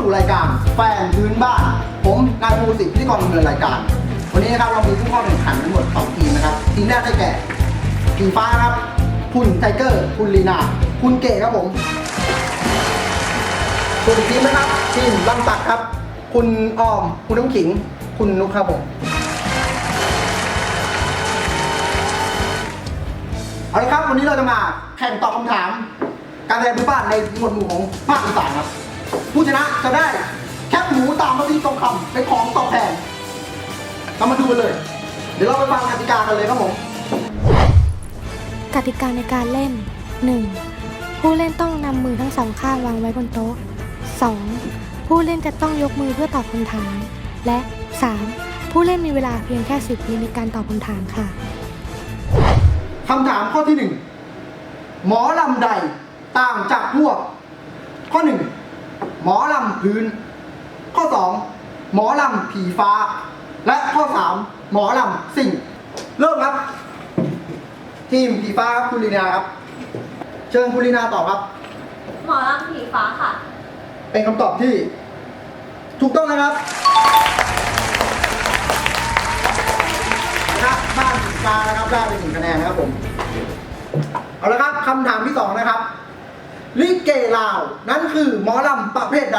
สู่รายการแฟนพื้นบ้าน ผมนายภูสิทธิ์พิธีกรดำเนินรายการ วันนี้นะครับเรามีผู้เข้าแข่งขันทั้งหมด2ทีมนะครับทีมแรกได้แก่ทีมฟ้าครับ คุณไทเกอร์ คุณลีนา คุณเก๋ครับผมส่วนอีกทีมนะครับทีมลำตัดครับ คุณออม คุณน้ำขิง คุณนุกครับผมเอาละครับวันนี้เราจะมาแข่งตอบคำถาม การแสดงพื้นบ้านในหมวดหมู่ของภาคอีสานครับ ผู้ชนะจะได้แคปหมูตามพระที่ทองคำเป็นของตอบแทนเรามาดูกันเลย เดี๋ยวเราไปฟังกติกากันเลยครับผมกติกาในการเล่น 1. ผู้เล่นต้องนำมือทั้งสองข้างวางไว้บนโต๊ะ 2. ผู้เล่นจะต้องยกมือเพื่อตอบคำถาม และ 3. ผู้เล่นมีเวลาเพียงแค่ 10วิในการตอบคำถามค่ะคำถามข้อที่หนึ่งหมอลำใดต่างจากพวก ข้อหนึ่ง หมอลำพื้น ข้อสองหมอลำผีฟ้า และข้อสามหมอลำสิ่ง เริ่มครับ ทีมผีฟ้าครับคุณลีนาครับ เชิญคุณลีนาตอบครับ หมอลำผีฟ้าค่ะ เป็นคำตอบที่ ถูกต้องนะครับนะครับบ้านสีฟ้านะครับได้ไปหนึ่งคะแนนนะครับผม เอาละครับคำถามที่สองนะครับ ลิเกลาว นั้นคือหมอลำประเภทใด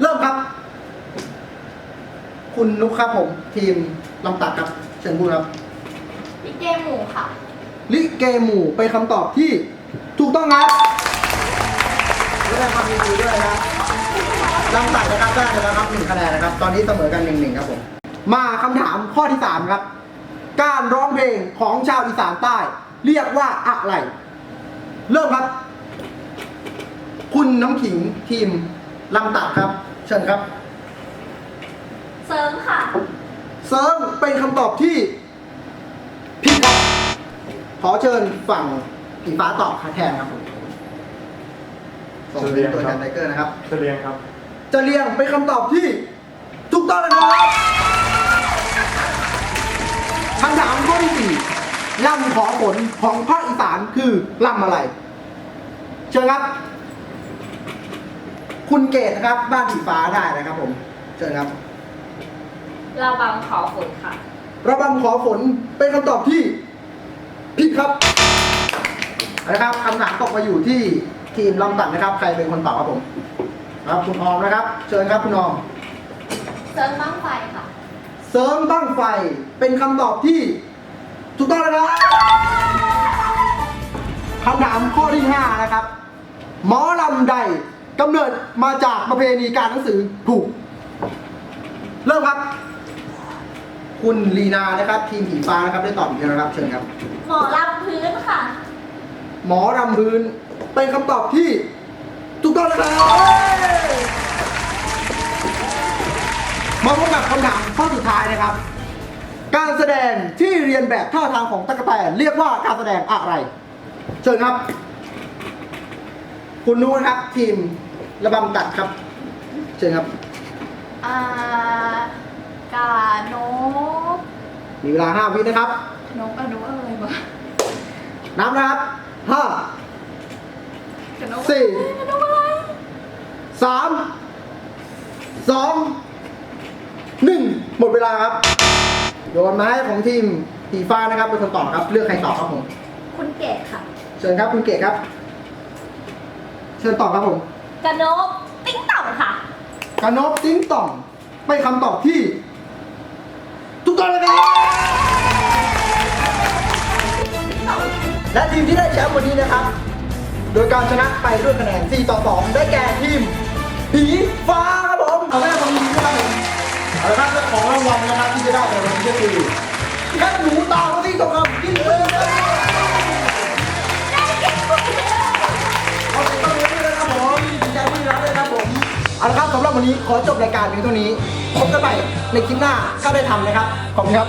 เริ่มครับ คุณนุกครับผม ทีมลำตัดครับเชิญพูดครับลิเกหมูค่ะ ลิเกหมู่เป็นคำตอบที่ถูกต้องครับแสดงความยินดีด้วยนะครับลำตัดนะครับได้แล้วครับหนึ่งคะแนนนะครับ ตอนนี้เสมอกันหนึ่งหนึ่งครับผม มาคำถามข้อที่สามครับ การร้องเพลงของชาวอีสานใต้ เรียกว่าอะไร เริ่มครับ คุณน้ำขิงทีมลำตัดครับ เชิญครับเซิร์ฟค่ะ เซิร์ฟเป็นคำตอบที่ผิดครับขอเชิญฝั่งผีฟ้าตอบแทนครับผมส่งเป็นตัวแทนไทเกอร์นะครับเฉลียงครับ จะเรียงเป็นคำตอบที่ถูกต้องนะครับคำถามข้อที่สี่ลำขอฝนของภาคอีสานคือลำอะไร เชิญครับ คุณเกตนะครับ บ้านผีฟ้าได้นะครับผมเชิญครับเราบำขอฝนค่ะ ระบำขอฝนเป็นคำตอบที่ผิดครับนะครับคำถามตกมาอยู่ที่ทีมลำตัดนะครับ ใครเป็นคนตอบครับผมครับคุณออมนะครับ เชิญครับคุณออมเซิร์ฟบ้างไฟค่ะ เสริมบ้างไฟเป็นคำตอบที่ถูกต้องนะครับคำถามข้อที่ 5 นะครับ หมอลำใด กำเนิดมาจากประเพณีการหนังสือถูก เริ่มครับ คุณลีนานะครับ ทีมผีฟ้านะครับได้ตอบอีกแล้วนะครับเชิญครับ หมอลำพื้นค่ะ หมอรำพื้นเป็นคำตอบที่ถูกต้องนะครับมาพบกับคำถามข้อสุดท้ายนะครับ การแสดงที่เรียนแบบท่าทางของตะกแตนเรียกว่าการแสดงอะไร เชิญครับ คุณนุ้นะครับทีม ระบำตัดครับ เชิญครับ อ่ากาโนกมีเวลา5วินะครับ นกอะนกอะไรวะนับนะครับ5กะนกสี่กะนกอะไรสามสองหนึ่งหมดเวลาครับ โยนมาให้ของทีมสีฟ้านะครับเป็นคนตอบครับ เลือกใครตอบครับผม คุณเกดค่ะ เชิญครับคุณเกศครับ เชิญตอบครับผม กะนกติ๊งต่ำค่ะกานบติ้งต่องเป็นคำตอบที่ถูกต้องเลยครับและทีมที่ได้แชมป์วันนี้นะครับ โดยการชนะไปด้วยคะแนน 4 ต่อ 2 ได้แก่ทีมผีฟ้าครับผมเอาแม่ความดีด้วยครับผมเอาละครับและของรางวัลนะครับที่จะได้ในวันนี้ก็คือแค่หมูตาที่ตกคำกินเลย เอาละครับสำหรับวันนี้ขอจบรายการเพียงเท่านี้พบกันใหม่ในคลิปหน้าถ้าได้ทำนะครับ ขอบคุณครับ